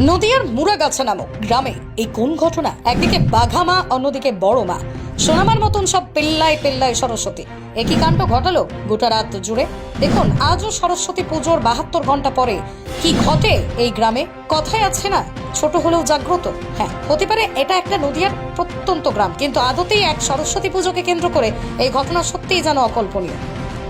নদিয়ার মুরাগাছা নামক গ্রামে এই কোন ঘটনা? একদিকে বাঘা মা অন্যদিকে বড় মা সোনামার মতন সব পেল্লায় পেল্লায় সরস্বতী। একই কাণ্ড ঘটালো গোটা রাত জুড়ে। দেখুন, আজও সরস্বতী পুজোর বাহাত্তর ঘণ্টা পরে কি ঘটে এই গ্রামে? কথাই আছে না, ছোট হলেও জাগ্রত। হ্যাঁ হতে পারে এটা একটা নদিয়ার প্রত্যন্ত গ্রাম, কিন্তু আদতেই এক সরস্বতী পুজোকে কেন্দ্র করে এই ঘটনা সত্যিই যেন অকল্পনীয়।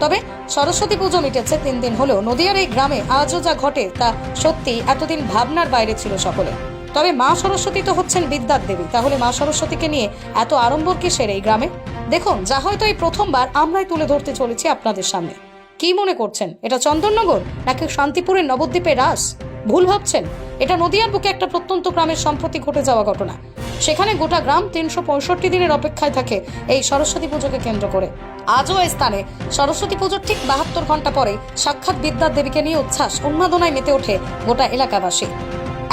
তবে সরস্বতী পুজো মিটেছে তিন দিন হলেও নদিয়ার এই গ্রামে আজও যা ঘটে তা সত্যি এতদিন ভাবনার বাইরে ছিল সকলে। তবে মা সরস্বতী তো হচ্ছেন বিদ্যার দেবী, তাহলে মা সরস্বতীকে নিয়ে এত আড়ম্বর কিসের এই গ্রামে? দেখুন, যা হয়তো এই প্রথমবার আমরাই তুলে ধরতে চলেছি আপনাদের সামনে। কি মনে করছেন, এটা চন্দননগর নাকি শান্তিপুরের নবদ্বীপের রাস? ভুল ভাবছেন, এটা নদিয়ার বুকে একটা প্রত্যন্ত গ্রামের সম্প্রতি ঘটে যাওয়া ঘটনা। সেখানে গোটা গ্রাম তিনশো পঁয়ষট্টি দিনের অপেক্ষায় থাকে এই সরস্বতী পুজোকে কেন্দ্র করে। আজও এই স্থানে সরস্বতী পুজোর ঠিক বাহাত্তর ঘণ্টা পরে সাক্ষাৎ বিদ্যার দেবীকে নিয়ে উচ্ছ্বাস, উন্মাদনায় মেতে ওঠে গোটা এলাকাবাসী।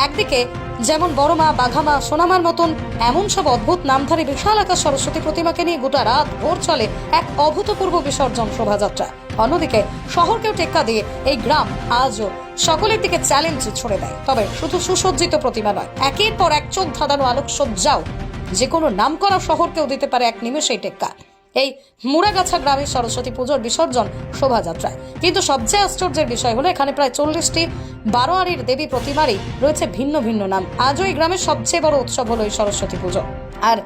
একদিকে যেমন বড় মা, বাঘা মা, সোনামার মতন এমন সব অদ্ভুত নামধারী বিশাল আকার সরস্বতী প্রতিমাকে নিয়ে গোটা রাত ভোর চলে এক অভূতপূর্ব বিসর্জন শোভাযাত্রা। অন্যদিকে শহরকেও টেক্কা দিয়ে এই গ্রাম আজও সকলের দিকে চ্যালেঞ্জ ছড়ে দেয়। তবে শুধু সুসজ্জিত প্রতিমা নয়, একের পর এক চোখ ধাঁধানো আলোকসজ্জাও যে কোনো নামকরা শহরকেও দিতে পারে এক নিমেষেই টেক্কা। এই মুড়াগাছা গ্রামের সরস্বতী পুজোর বিসর্জন শোভাযাত্রায়। কিন্তু সবচেয়ে আশ্চর্যের বিষয় হলো, এখানে প্রায় চল্লিশটি বারোয়ারির দেবী প্রতিমারই রয়েছে ভিন্ন ভিন্ন নাম। আজও এই গ্রামের সবচেয়ে বড় উৎসব হলো এই সরস্বতী পুজো। আর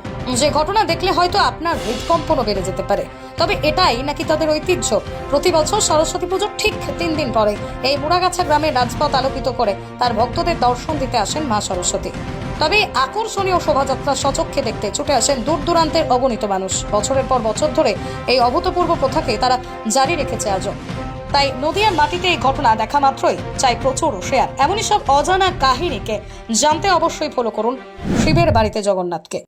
যে ঘটনা দেখলে হয়তো আপনার হৃদকম্পনও বেড়ে যেতে পারে। তবে এটাই নাকি তাদের ঐতিহ্য? প্রতি বছর সরস্বতী পুজোর ঠিক তিন দিন পরে এই মুড়াগাছা গ্রামের রাজপথ আলোকিত করে তার ভক্তদের দর্শন দিতে আসেন মা সরস্বতী। তবে আকর্ষণীয় শোভাযাত্রা সচক্ষে দেখতে ছুটে আসেন দূর দূরান্তের অগণিত মানুষ। বছরের পর বছর ধরে এই অভূতপূর্ব প্রথাকে তারা জারি রেখেছে আজও। তাই নদিয়ার মাটিতে এই ঘটনা দেখা মাত্রই চাই প্রচুর শেয়ার এমনই সব অজানা কাহিনীকে জানতে অবশ্যই ফলো করুন শিবের বাড়িতে জগন্নাথকে।